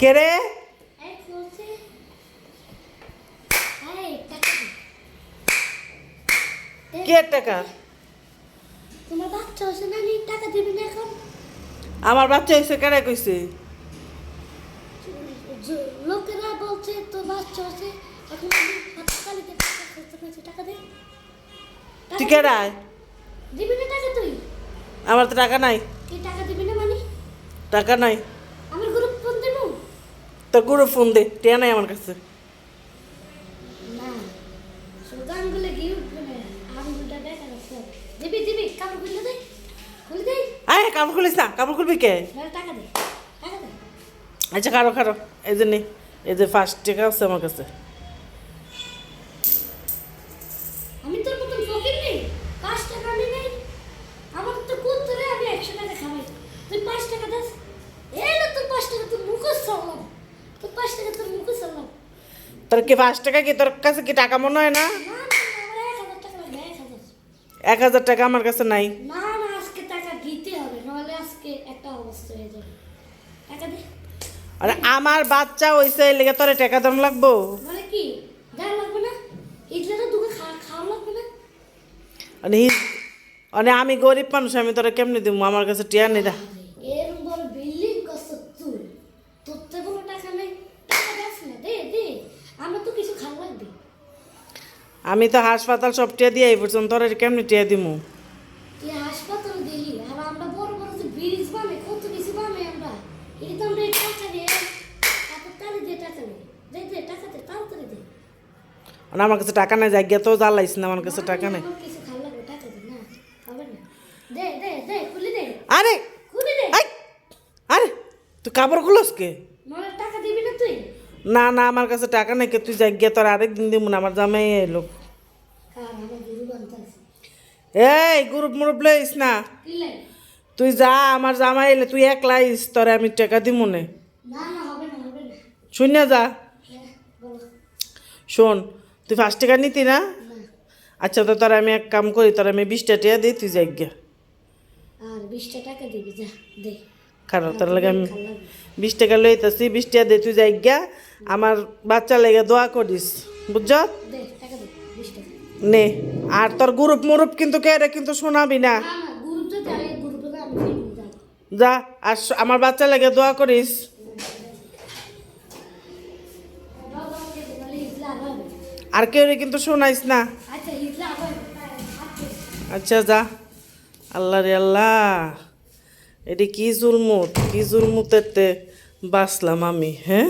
কে রে। কে টাকা? তোমার বাচ্চা না টাকা দিবি না এখন আমার বাচ্চা এসে কেড়ে কইছে? লোকেরা বলছে তো বাচ্চা হচ্ছে এখন আমি হাততালিতে টাকা খরচ করেছি টাকা দে তুই দে। দিবি না টাকা তুই? আমার তো টাকা নাই। টাকা দিবি না মানে? টাকা নাই আমার গ্রুপ ফোন দেবো তোর গুরু ফোন দে টিয়া নাই আমার কাছে। আয় কাপড় খুলিস না কাপড় খুলবি কে? আচ্ছা কারও কারও এই যে নেই এই যে ফার্স্ট টাকা আছে আমার কাছে আমি তোর মতন ফকির নেই পাঁচ টাকা আমি নেই আমার তো কুত ধরে আমি একশো টাকা খাওয়াই তুই পাঁচ টাকা দাস এই না তোর পাঁচ টাকা তোর মুখে সারলাম তোর পাঁচ টাকা তোর মুখে সারলাম তোর কি পাঁচ টাকা কি তোর কাছে কি টাকা মনে হয় না? এক হাজার টাকা আমার কাছে নাই। না না আজকে টাকা দিতে হবে নাহলে আজকে একটা অবস্থা হয়ে যাবে। টাকা দে। আরে আমার বাচ্চা হইছে এই লেগে তোরে টাকা দাম লাগবো। মানে কি? দেওয়া লাগবে না? ইডলিটা দুটো খাওয়া খাওয়া লাগবে না? মানে হি- মানে আমি গরিব মানুষ আমি তোরা কেমনি দিব আমার কাছে টিয়া নেই রা এর বড় বিল্ডিং কষ্ট তুই তোর তো কোনো টাকা নেই টাকা দেখ না দে দে আমার তো কিছু খাওয়া লাগবে আমি তো হাসপাতাল সব টিয়া দিয়ে পর্যন্ত তোর কেমনি টিয়া দিমু? হাসপাতালে আর আমরা বড় বড় যে ব্রিজ বানাই কত কিছু বানাই আমরা। এই তো আমরা এই টাকা দিয়ে নেই। দে দে টাকা দে তাড়াতাড়ি দে। আমার কাছে টাকা নাই জায়গা তো জ্বালাইস না আমার কাছে টাকা না, নেই কিছু খাওয়া লাগবে টাকা দে না হবে না। দে দে দে খুলে দে। আরে! খুলে দে। আরে! তুই কাপড় খুলস কে মানে টাকা দিবি না তুই না না আমার কাছে টাকা নেই কে তুই গিয়ে তোর আরেক দিন দিব না আমার জামাই এলো। এই গ্রুপ মুরুপ লইস না। তুই যা আমার জামাই এলে তুই একলা আইস তোরে আমি টাকা দিব না। না না যা। শোন তুই ফার্স্ট টাকা নিতি না? আচ্ছা তো তোর আমি এক কাম করি তোর আমি বিশটা টাকা দিই তুই জায়গা আর বিশটা টাকা দিবি যা দে। কারণ তোর লাগে আমি বিশ টাকা লইতেছি বিশ টাকা তুই জায়গা আমার বাচ্চা লেগে দোয়া করিস। বুঝছ? নে, আর তোর গ্রুপ মুরুপ কিন্তু কে রে কিন্তু শোনাবি না। যা, আর আমার বাচ্চা লেগে দোয়া করিস। আর কেউ কিন্তু শোনাইস না। আচ্ছা যা। আল্লাহ রে আল্লাহ। এটি কি জুলমুত? কি জুলমুতেতে বাঁচলাম আমি হ্যাঁ?